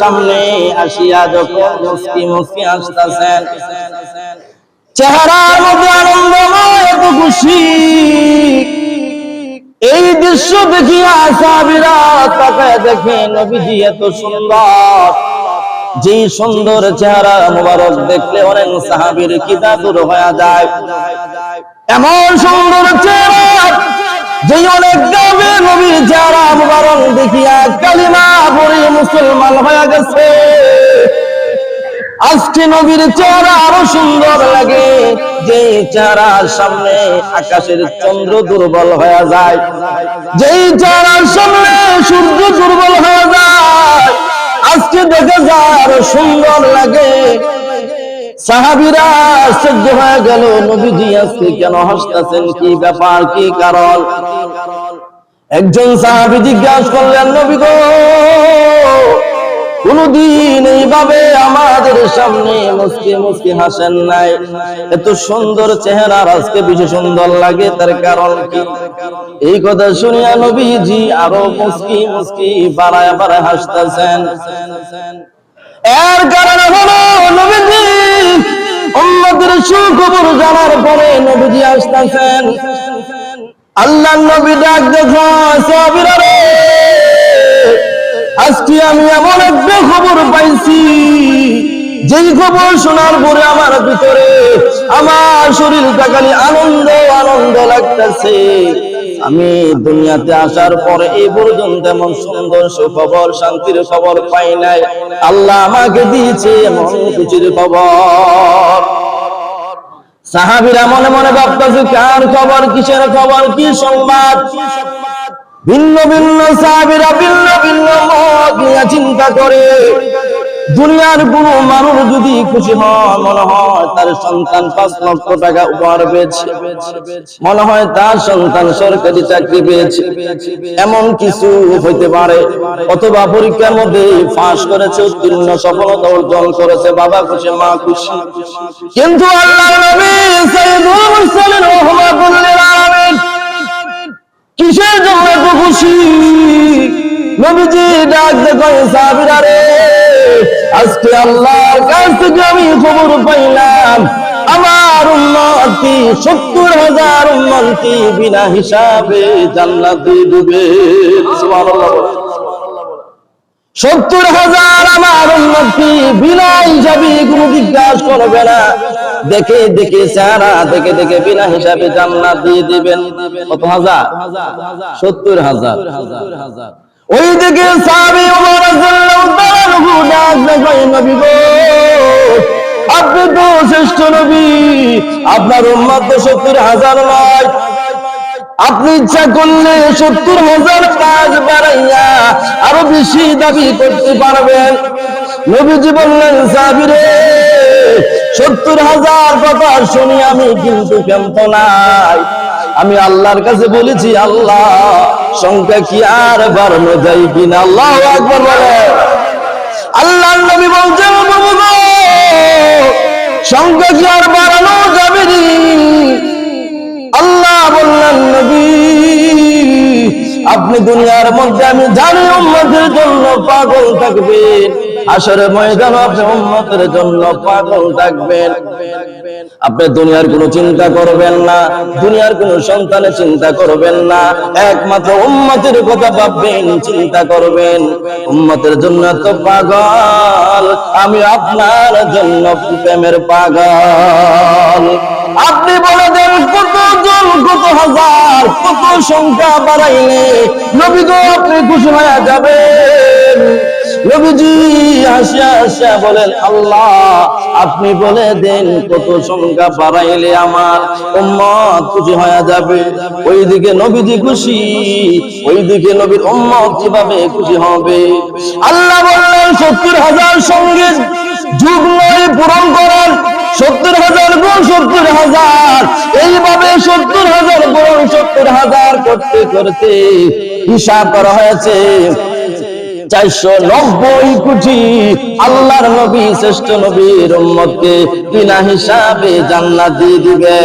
সামনে আসিয়া যখন চেহারার মধ্যে আনন্দময় খুশি। এই দৃশ্য দেখিয়া সাহাবীরা তাকায় দেখে নবীজি এত সুন্দর। যে সুন্দর চেহারা মুবারক দেখলে অনেক সাহাবীর কিতা দূর হয়ে যায়। এমন সুন্দর চেহারা যে অনেক চেহারা মুবারক দেখিয়া কালিমা পড়ে মুসলমান হয়ে গেছে। আজকে নবীর চেহারা আরও সুন্দর লাগে। যে চেহারার সামনে আকাশের চন্দ্র দুর্বল হয়ে যায়। যেই চেহারার সামনে সূর্য দুর্বল হয়ে যায়। আজকে দেখে যায় আরও সুন্দর লাগে। সাহাবিরা হয়ে গেল, নবীজি আজকে কেন হাসতেছেন? কি ব্যাপার, কি কারণ? একজন সাহাবি জিজ্ঞাসা করলেন, নবী গো, কোনদিন এইভাবে আমাদের সামনে মুসকি মুসকি হাসেন নাই। এত সুন্দর চেহারা আজকে বেশি সুন্দর লাগে, তার কারণ কি? এই কথা শুনিয়া নবীজি আরও মুসকি মুসকি বাড়ায় বাড়ায় হাসতেছেন। এর কারণ সুখবর জানার পরে নবীজি আসতেছেন। আল্লাহ নবী ডাক দেখো আজকে আমি এমন একটা খবর পাইছি, যেই খবর শোনার পরে আমার ভিতরে, আমার শরীর খালি আনন্দ আনন্দ লাগতেছে। আমি দুনিয়াতে আসার পরে এই পর্যন্ত এমন সুন্দর সুখবর, শান্তির খবর পাই নাই। আল্লাহ আমাকে দিয়েছে এমন খুশির খবর। সাহাবিরা মনে মনে ভাবতেছে, কার খবর, কিসের খবর, কি সংবাদ? ভিন্ন ভিন্ন সাহাবিরা ভিন্ন ভিন্ন মত নিয়ে চিন্তা করে। দুনিয়ার কোন মানুষ যদি খুশি হয়, মনে হয় তার সন্তান পাঁচ লক্ষ টাকা উপহার পেয়েছে। মনে হয় তার সন্তান সরকারি চাকরি পেয়েছে। এমন কিছু হইতে পারে। অথবা পরীক্ষার মধ্যে ফাঁস করেছে, উত্তীর্ণ, সফলতা অর্জন করেছে, বাবা খুশি, মা খুশি। কিন্তু আল্লাহ কিসের জন্য এত খুশি? নবীজি ডাক দেখো সাহাবীরা রে আজকে আল্লাহর কাছ থেকে আমি খবর পাইলাম, আমার উন্নতি, সত্তর হাজার উন্নতি বিনা হিসাবে জান্নাতে ডুবে সত্তর হাজার আমার উন্নতি বিনা হিসাবে কোনো জিজ্ঞাসা করবে না। দেখে দেখে সারা দেখে দেখে বিনা হিসাবে জান্নাত দিয়ে দিবেন। কত হাজার? সত্তর হাজার। ওই দিকে সাহাবী ওমর রাদিয়াল্লাহু তাআলা নবী গো, আপনি তো শ্রেষ্ঠ নবী। আপনার উম্মত তো সত্তর হাজার নয় আপনি ইচ্ছা করলে সত্তর হাজার কাজ বাড়াইয়া আরও বেশি দাবি করতে পারবেন। নবীজি বললেন সাবিরে সত্তর হাজার কথা শুনি আমি, কিন্তু ক্ষমত নাই। আমি আল্লাহর কাছে বলেছি, আল্লাহ, সংখ্যা কি আর বাড়ানো যায় কিনা? আল্লাহ একবার বলে। আল্লাহ সংখ্যা কি আর বাড়ানো যাবে আল্লাহ বললেন, নবী, আপনি দুনিয়ার মধ্যে, আমি জানি উম্মতের জন্য পাগল থাকবেন। আসরে ময়দান আপনি উম্মতের জন্য পাগল থাকবেন আপনি দুনিয়ার কোনো চিন্তা করবেন না, দুনিয়ার কোনো সন্তানের চিন্তা করবেন না, একমাত্র উম্মতের কথা ভাববেন, চিন্তা করবেন, উম্মতের জন্য তো পাগল, আমি আপনার জন্য প্রেমের পাগল। আপনি বলে দেন, কত জন, কত হাজার, কত সংখ্যা বাড়াইলে নবী গো আপনি খুশি হয়ে যাবেন। নবীজি হাসিয়া হাসিয়া বলেন, আল্লাহ, আপনি বলে দেন কত সংখ্যা বাড়াইলে আমার উম্মত খুশি হয়ে যাবে। ওইদিকে নবীজি খুশি, ওইদিকে নবীর উম্মত কীভাবে খুশি হবে? আল্লাহ বললেন, সত্তর হাজার সঙ্গে যুগ্ম পূরণ করেন সত্তর হাজার গুণ সত্তর হাজার। এইভাবে সত্তর হাজার গুণ সত্তর হাজার করতে করতে হিসাব করা হয়েছে। চারশো নব্বই কোটি আল্লাহর নবী শ্রেষ্ঠ নবীর উম্মতকে বিনা হিসাবে জান্নাত দিয়ে দিবে।